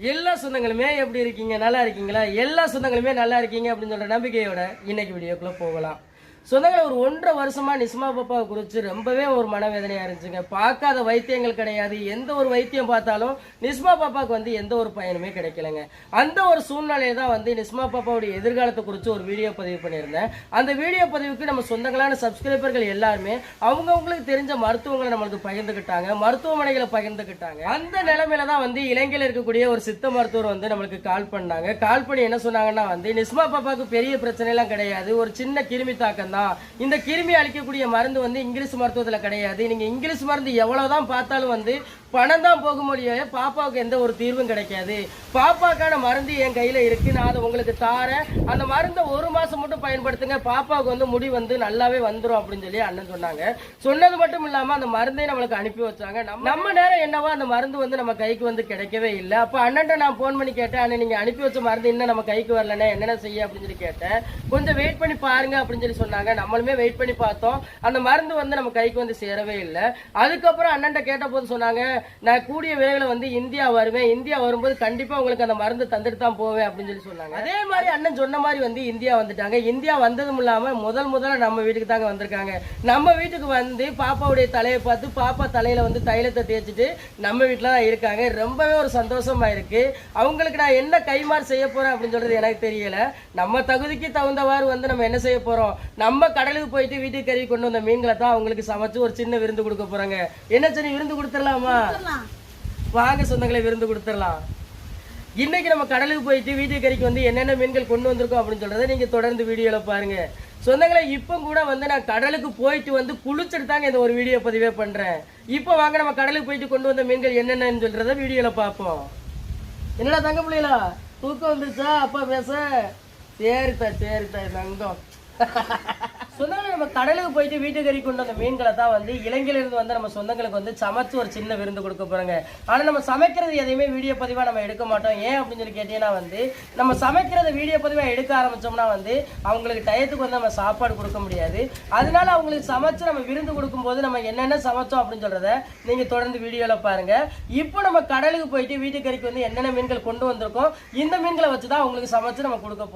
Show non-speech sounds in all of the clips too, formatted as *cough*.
எல்லா சொந்தங்களுமே எப்படி இருக்கீங்க? நல்லா இருக்கீங்களா? எல்லா சொந்தங்களுமே நல்லா இருக்கீங்க அப்படின்னு சொல்ற நம்பிக்கையோட இன்னைக்கு வீடியோக்குள்ள போகலாம். சொந்தங்களை ஒரு ஒன்றரை வருஷமா நிஸ்மா பாப்பாவை குறித்து ரொம்பவே ஒரு மனவேதனையா இருந்துச்சுங்க. பார்க்காத வைத்தியங்கள் கிடையாது. எந்த ஒரு வைத்தியம் பார்த்தாலும் நிஸ்மா பாப்பாவுக்கு வந்து எந்த ஒரு பயனுமே கிடைக்கலங்க. அந்த ஒரு சூழ்நிலையை தான் வந்து நிஸ்மா பாப்பாவுடைய எதிர்காலத்தை குறித்து ஒரு வீடியோ பதிவு பண்ணியிருந்தேன். அந்த வீடியோ பதிவுக்கு நம்ம சொந்தங்களான சப்ஸ்கிரைபர்கள் எல்லாருமே அவங்கவுங்களுக்கு தெரிஞ்ச மருத்துவங்களை நம்மளுக்கு பகிர்ந்துக்கிட்டாங்க மருத்துவமனைகளை பகிர்ந்துக்கிட்டாங்க அந்த நிலைமையில தான் வந்து இலங்கையில் இருக்கக்கூடிய ஒரு சித்த மருத்துவர் வந்து நம்மளுக்கு கால் பண்ணாங்க. கால் பண்ணி என்ன சொன்னாங்கன்னா வந்து நிஸ்மா பாப்பாவுக்கு பெரிய பிரச்சனைலாம் கிடையாது. ஒரு சின்ன கிருமி தாக்கம் தான் இந்த கிருமி அழிக்கக்கூடிய மருந்து வந்து இங்கிலீஷ் மருத்துவத்தில் கிடையாது. நீங்க இங்கிலீஷ் மருந்து எவ்வளவுதான் பார்த்தாலும் வந்து பணம் தான் போக முடியும். பாப்பாவுக்கு எந்த ஒரு தீர்வும் கிடைக்காது. பாப்பாக்கான மருந்து என் கையில் இருக்கு. நான் அதை உங்களுக்கு தாரேன். அந்த மருந்தை ஒரு மாதம் மட்டும் பயன்படுத்துங்க. பாப்பாவுக்கு வந்து முடி வந்து நல்லாவே வந்துடும் அப்படின்னு சொல்லி அண்ணன் சொன்னாங்க. சொன்னது மட்டும் இல்லாமல் அந்த மருந்தை நம்மளுக்கு அனுப்பி வச்சாங்க. நம்ம நம்ம நேரம் என்னவோ அந்த மருந்து வந்து நம்ம கைக்கு வந்து கிடைக்கவே இல்லை. அப்போ அண்ணன்ட்ட நான் ஃபோன் பண்ணி கேட்டேன். அண்ணன் நீங்கள் அனுப்பி வச்ச மருந்து இன்னும் நம்ம கைக்கு வரலனே என்னென்ன செய்ய? அப்படின்னு சொல்லி கேட்டேன். கொஞ்சம் வெயிட் பண்ணி பாருங்க அப்படின்னு சொல்லி சொன்னாங்க. நம்மளுமே வெயிட் பண்ணி பார்த்தோம். அந்த மருந்து வந்து நம்ம கைக்கு வந்து சேரவே இல்லை. அதுக்கப்புறம் அண்ணன்ட்ட கேட்ட போது சொன்னாங்க நான் கூடிய விரைவில் வந்து இந்தியா வருவேன். இந்தியா வரும்போது கண்டிப்பா உங்களுக்கு அந்த மருந்து தந்துட்டு தான் போவேன் அப்படின்னு சொல்லி சொன்னாங்க. அதே மாதிரி அண்ணன் சொன்ன மாதிரி வந்து இந்தியா வந்துட்டாங்க. இந்தியா வந்ததும் இல்லாம முதல் முதல்ல நம்ம வீட்டுக்கு தாங்க வந்திருக்காங்க. நம்ம வீட்டுக்கு வந்து பாப்பாவுடைய தலையை பார்த்து பாப்பா தலையில வந்து தைலத்தை தேய்ச்சிட்டு நம்ம வீட்டில் தான் இருக்காங்க. ரொம்பவே ஒரு சந்தோஷமா இருக்கு. அவங்களுக்கு நான் என்ன கைமாறு செய்ய போகிறேன் அப்படின்னு சொல்றது எனக்கு தெரியலை. நம்ம தகுதிக்கு தகுந்தவாறு வந்து நம்ம என்ன செய்ய போறோம்? நம்ம கடலுக்கு போயிட்டு வீட்டுக்கு கறி கொண்டு வந்த மீன்களை தான் அவங்களுக்கு சமைச்சு ஒரு சின்ன விருந்து கொடுக்க போறாங்க. என்ன சரி விருந்து கொடுத்துடலாமா? வாங்க சொந்தங்களை விருந்து கொடுத்துடலாம். இன்னைக்கு நம்ம கடலுக்கு போயிட்டு வீடியோ கறிக்கு வந்து என்னென்ன மீன்கள் கொண்டு வந்திருக்கோம் அப்படின்னு சொல்றதை நீங்க தொடர்ந்து வீடியோல பாருங்க. சொந்தங்களை இப்போ கூட வந்து நான் கடலுக்கு போயிட்டு வந்து குளிச்சுட்டு தாங்க இந்த ஒரு வீடியோ பதிவே பண்றேன். இப்போ வாங்க நம்ம கடலுக்கு போயிட்டு கொண்டு வந்த மீன்கள் என்னென்னு சொல்றத வீடியோல பார்ப்போம். என்னடா தங்க பிள்ளைகளா தூக்கம் வந்துருச்சா? அப்பா பேச. சரித்தா சரித்தா தங்கம். *laughs* சொந்தங்களை நம்ம கடலுக்கு போயிட்டு வீட்டுக்கு கறி கொண்டு வந்த மீன்களை தான் வந்து இலங்கையிலிருந்து வந்து நம்ம சொந்தங்களுக்கு வந்து சமைச்சு ஒரு சின்ன விருந்து கொடுக்க போகிறோங்க ஆனால் நம்ம சமைக்கிறது எதையுமே வீடியோ பதிவாக நம்ம எடுக்க மாட்டோம். ஏன் அப்படின்னு சொல்லி கேட்டீங்கன்னா வந்து நம்ம சமைக்கிறத வீடியோ பதிவாக எடுக்க ஆரம்பித்தோம்னா வந்து அவங்களுக்கு டயத்துக்கு வந்து நம்ம சாப்பாடு கொடுக்க முடியாது. அதனால அவங்களுக்கு சமைச்சு நம்ம விருந்து கொடுக்கும்போது நம்ம என்னென்ன சமைச்சோம் அப்படின்னு சொல்கிறத நீங்கள் தொடர்ந்து வீடியோவில் பாருங்கள் இப்போ நம்ம கடலுக்கு போயிட்டு வீட்டுக்கறிக்கு வந்து என்னென்ன மீன்கள் கொண்டு வந்திருக்கோம் இந்த மீன்களை வச்சு தான் அவங்களுக்கு சமைச்சு நம்ம கொடுக்க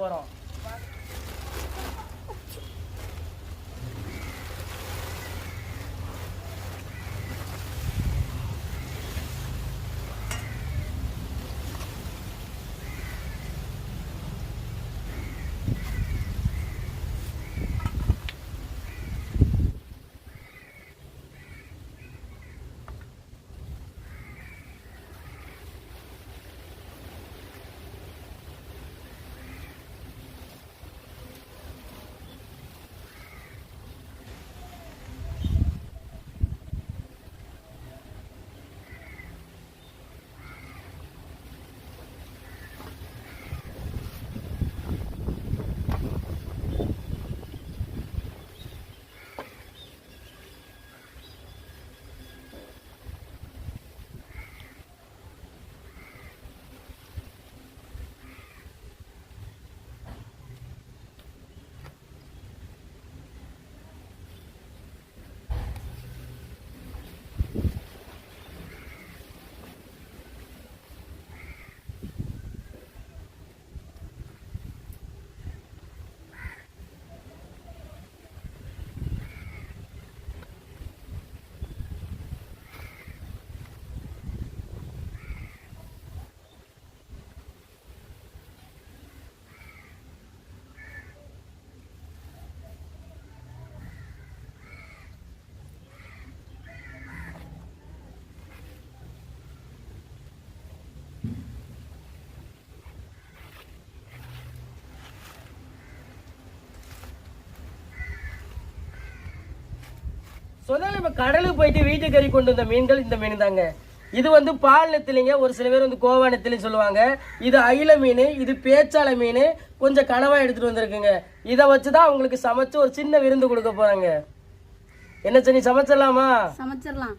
போறோம் சொன்னாலும் கடலுக்கு போயிட்டு வீட்டுக்கு கறி கொண்டு வந்த மீன்கள் இந்த மீன் தாங்க. இது வந்து பால் நெத்திலிங்க ஒரு சில பேர் வந்து கோவா நெத்திலின்னு சொல்லுவாங்க. இது அயில மீன் இது பேச்சால மீன் கொஞ்சம் கனவா எடுத்துட்டு வந்திருக்குங்க. இதை வச்சுதான் அவங்களுக்கு சமைச்சு ஒரு சின்ன விருந்து கொடுக்க போறாங்க. என்ன சனி சமைச்சிடலாமா? சமைச்சிடலாம்.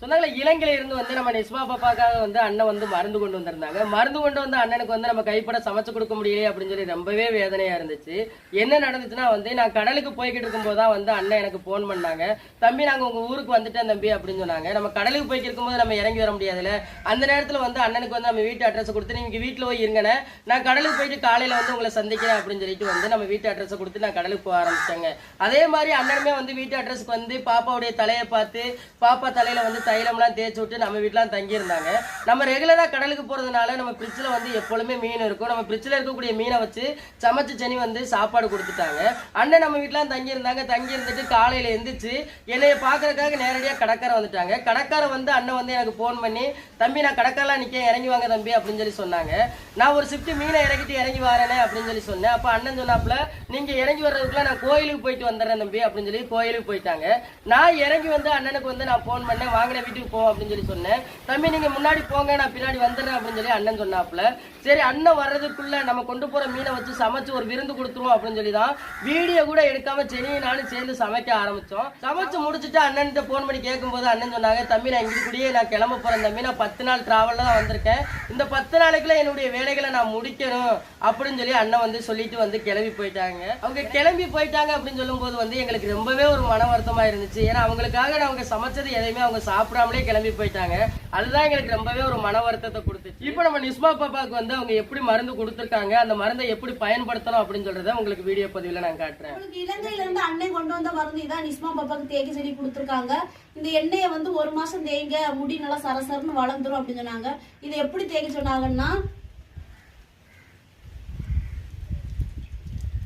சொன்னாங்களே இலங்கையில இருந்து வந்து நம்ம நிஸ்மா பாப்பாக்காக வந்து அண்ணன் வந்து மருந்து கொண்டு வந்திருந்தாங்க. மருந்து கொண்டு வந்த அண்ணனுக்கு வந்து நம்ம கைப்பட சமைச்சு கொடுக்க முடியலையே அப்படின்னு சொல்லி ரொம்பவே வேதனையா இருந்துச்சு. என்ன நடந்துச்சுன்னா வந்து நான் கடலுக்கு போய்கிட்டு இருக்கும்போது தான் வந்து அண்ணன் எனக்கு ஃபோன் பண்ணாங்க. தம்பி நாங்க உங்க ஊருக்கு வந்துட்டேன் தம்பி அப்படின்னு சொன்னாங்க. நம்ம கடலுக்கு போய்க்கு இருக்கும்போது நம்ம இறங்கி வர முடியாதுல்ல. அந்த நேரத்துல வந்து அண்ணனுக்கு வந்து நம்ம வீட்டு அட்ரஸ் கொடுத்து நீங்க வீட்டுல போய் இருங்கண்ணே. நான் கடலுக்கு போயிட்டு காலையில வந்து உங்களை சந்திக்கிறேன் அப்படின்னு சொல்லிட்டு வந்து நம்ம வீட்டு அட்ரஸ் கொடுத்து நான் கடலுக்கு போக ஆரம்பிச்சாங்க அதே மாதிரி அண்ணனுமே வந்து வீட்டு அட்ரஸ்க்கு வந்து பாப்பாவுடைய தலையை பார்த்து பாப்பா தலையில வந்து தைலம்லாம் தேய்ச்சி விட்டு நம்ம வீட்டிலாம் தங்கியிருந்தாங்க. நம்ம ரெகுலராக கடலுக்கு போகிறதுனால நம்ம ஃப்ரிட்ஜில் வந்து எப்பொழுதுமே மீன் இருக்கும். நம்ம ஃப்ரிட்ஜில் இருக்கக்கூடிய மீனை வச்சு சமைச்சு சனி வந்து சாப்பாடு கொடுத்துட்டாங்க. அண்ணன் நம்ம வீட்டிலாம் தங்கியிருந்தாங்க. தங்கியிருந்துட்டு தங்கி இருந்துட்டு காலையில எந்திரிச்சு என்னைய பார்க்கறதுக்காக நேரடியாக கடற்கரை வந்துட்டாங்க. கடற்கரை வந்து அண்ணன் வந்து எனக்கு ஃபோன் பண்ணி தம்பி நான் கடற்கரெலாம் நிற்க இறங்கி வாங்க தம்பி அப்படின்னு சொல்லி சொன்னாங்க. நான் ஒரு ஷிஃப்ட் மீனை இறக்கிட்டு இறங்கி வரேனே அப்படின்னு சொல்லி சொன்னேன். அப்போ அண்ணன் சொன்னாப்புல நீங்கள் இறங்கி வர்றதுக்குள்ள நான் கோயிலுக்கு போயிட்டு வந்துடுறேன் தம்பி அப்படின்னு சொல்லி கோயிலுக்கு போயிட்டாங்க. நான் இறங்கி வந்து அண்ணனுக்கு வந்து நான் ஃபோன் பண்ணேன். வாங்கினேன் வீட்டுக்கு போ அப்படின்னு சொல்லி சொன்னேன். தம்பி நீங்க முன்னாடி போங்க நான் பின்னாடி வந்துடுறேன் அப்படின்னு சொல்லி அண்ணன் சொன்னாப்புல. சரி அண்ணன் வர்றதுக்குள்ள நம்ம கொண்டு போற மீனை வச்சு சமைச்சு ஒரு விருந்து கொடுத்துருவோம் அப்படின்னு சொல்லி தான் வீடியோ கூட எடுக்காம சரி நானும் சேர்ந்து சமைக்க ஆரம்பிச்சோம். சமைச்சு முடிச்சுட்டு அண்ணன் ஃபோன் பண்ணி கேட்கும்போது அண்ணன் சொன்னாங்க தம்பி நான் இங்கே கூடயே நான் கிளம்ப போறேன் தம்பி. நான் பத்து நாள் டிராவல்ல தான் வந்திருக்கேன். இந்த பத்து நாளைக்குள்ள என்னுடைய வேலைகளை நான் முடிக்கணும் அப்படின்னு சொல்லி அண்ணன் வந்து சொல்லிட்டு வந்து கிளம்பி போயிட்டாங்க. அவங்க கிளம்பி போயிட்டாங்க அப்படின்னு சொல்லும்போது வந்து எங்களுக்கு ரொம்பவே ஒரு மன வருத்தமா இருந்துச்சு. ஏன்னா அவங்களுக்காக அவங்க சமைச்சது எதையுமே அவங்க சாப்பிடாமலே கிளம்பி போயிட்டாங்க. அதுதான் எங்களுக்கு ரொம்பவே ஒரு மன வருத்தத்தை கொடுத்துச்சு. இப்போ நம்ம நிஸ்மா பாப்பாவுக்கு வந்து அவங்க எப்படி மருந்து கொடுத்துருக்காங்க அந்த மருந்தை எப்படி பயன்படுத்தணும் அப்படின்னு சொல்றத உங்களுக்கு வீடியோ பதிவில் நான் காட்டுறேன். இலங்கையில இருந்து அண்ணன் கொண்டு வந்த மருந்து இதான் நிஸ்மா பாப்பாக்கு தேய்க்க செடி கொடுத்துருக்காங்க. இந்த எண்ணெயை வந்து ஒரு மாசம் தேய்ங்க முடி நல்லா சரசரன்னு வளர்ந்துரும் அப்படின்னு சொன்னாங்க. இதை எப்படி தேய்க்க சொன்னாங்கன்னா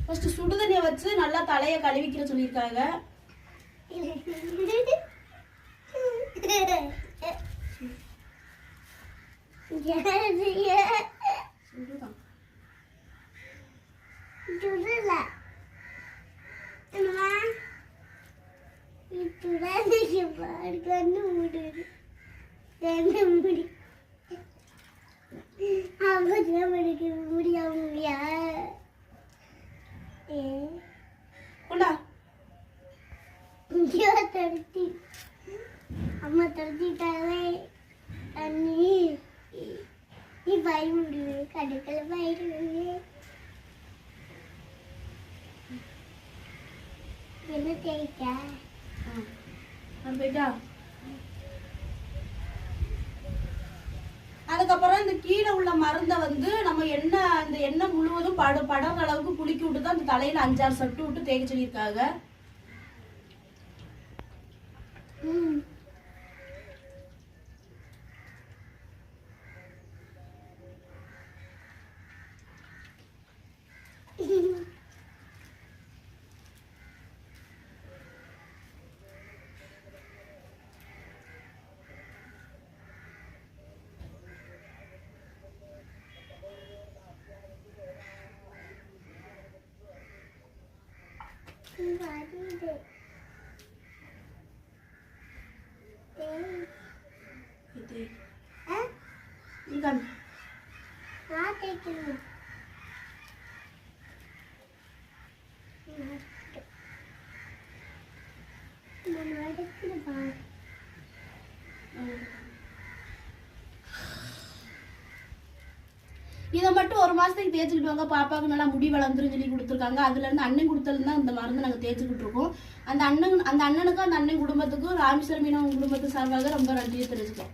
ஃபர்ஸ்ட் சுடுதண்ணியை வச்சு நல்லா தலையை கழுவிக்கிற சொல்லியிருக்காங்க. yes, yes. என்ன தேய்க்க? அதுக்கப்புறம் இந்த கீழே உள்ள மருந்தை வந்து நம்ம எண்ணெய் அந்த எண்ணெய் முழுவதும் பட படற அளவுக்கு குலுக்கி விட்டு தான் அந்த தலையில அஞ்சாறு சட்டு விட்டு தேய்க்க சொல்லியிருக்காங்க. ம். வருது தேய் இது ஆ இங்க நான் தேய்க்கணும் நான் வடக்குல பாரு இதை மட்டும் ஒரு மாசத்துக்கு தேய்ச்சிக்கிட்டு வாங்க. பாப்பாவுக்கு நல்லா முடி வளர்ந்துரும் சொல்லி கொடுத்துருக்காங்க. அதுல இருந்து அண்ணன் கொடுத்ததுல தான் இந்த மருந்து நாங்க தேய்ச்சிக்கிட்டு இருக்கோம். அந்த அண்ணன் அந்த அண்ணனுக்கும் அந்த அண்ணன் குடும்பத்துக்கும் ராமேஸ்வரம் மீனவன் குடும்பத்து சார்பாக ரொம்ப நன்றியை தெரிவிச்சுக்கோம்